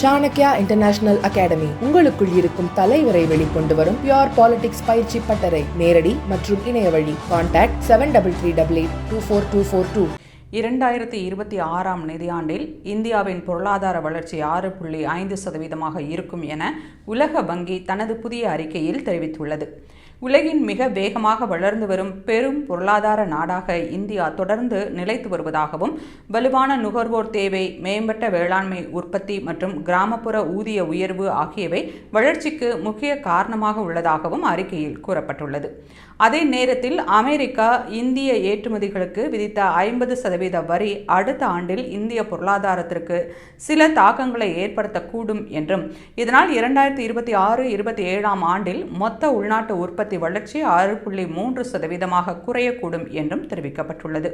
Chanakya international academy உங்களுக்குள் இருக்கும் தலைவரை வெளிக்கொண்டு வரும் பியோர் பாலிடிக்ஸ் பயிற்சி பட்டறை. நேரடி மற்றும் இணைய வழி. Contact seven double three double eight two four two four two இரண்டாயிரத்தி இருபத்தி ஆறாம் நிதியாண்டில் இந்தியாவின் பொருளாதார வளர்ச்சி ஆறு புள்ளி ஐந்து சதவீதமாக இருக்கும் என உலக வங்கி தனது புதிய அறிக்கையில் தெரிவித்துள்ளது. உலகின் மிக வேகமாக வளர்ந்து வரும் பெரும் பொருளாதார நாடாக இந்தியா தொடர்ந்து நிலைத்து வருவதாகவும் வலுவான நுகர்வோர் தேவை மேம்பட்ட வேளாண்மை உற்பத்தி மற்றும் கிராமப்புற ஊதிய உயர்வு ஆகியவை வளர்ச்சிக்கு முக்கிய காரணமாக உள்ளதாகவும் அறிக்கையில் கூறப்பட்டுள்ளது. அதே நேரத்தில் அமெரிக்கா இந்திய ஏற்றுமதிகளுக்கு விதித்த ஐம்பது சதவீத வரி அடுத்த ஆண்டில் இந்திய பொருளாதாரத்திற்கு சில தாக்கங்களை ஏற்படுத்தக்கூடும் என்றும் இதனால் இரண்டாயிரத்தி இருபத்தி ஆறு இருபத்தி ஏழாம் ஆண்டில் மொத்த உள்நாட்டு உற்பத்தி வளர்ச்சி ஆறு புள்ளி மூன்று சதவீதமாக குறையக்கூடும் என்றும் தெரிவிக்கப்பட்டுள்ளது.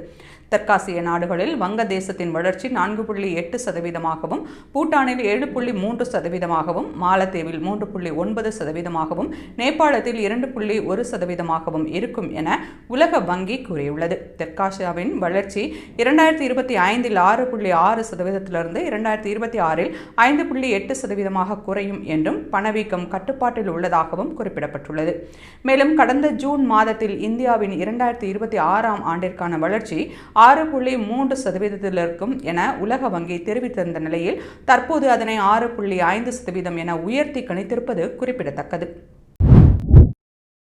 தெற்காசிய நாடுகளில் வங்கதேசத்தின் வளர்ச்சி நான்கு புள்ளி எட்டு சதவீதமாகவும் பூட்டானில் ஏழு புள்ளி மூன்று சதவீதமாகவும் மாலத்தீவில் மூன்று புள்ளி ஒன்பது சதவீதமாகவும் நேபாளத்தில் இரண்டு புள்ளி ஒரு சதவீதமாகவும் இருக்கும் என உலக வங்கி கூறியுள்ளது. தெற்காசியாவின் வளர்ச்சி இரண்டாயிரத்தி இருபத்தி ஐந்தில் ஆறு புள்ளி ஆறு சதவீதத்திலிருந்து இரண்டாயிரத்தி இருபத்தி ஆறில் ஐந்து புள்ளி எட்டு சதவீதமாக குறையும் என்றும் பணவீக்கம் கட்டுப்பாட்டில் உள்ளதாகவும் குறிப்பிடப்பட்டுள்ளது. மேலும் கடந்த ஜூன் மாதத்தில் இந்தியாவின் இரண்டாயிரத்தி இருபத்தி ஆறாம் ஆண்டிற்கான வளர்ச்சி ஆறு புள்ளி மூன்று சதவீதத்தில் இருக்கும் என உலக வங்கி தெரிவித்திருந்த நிலையில் தற்போது அதனை ஆறு புள்ளி ஐந்து சதவீதம் என உயர்த்தி கணித்திருப்பது குறிப்பிடத்தக்கது.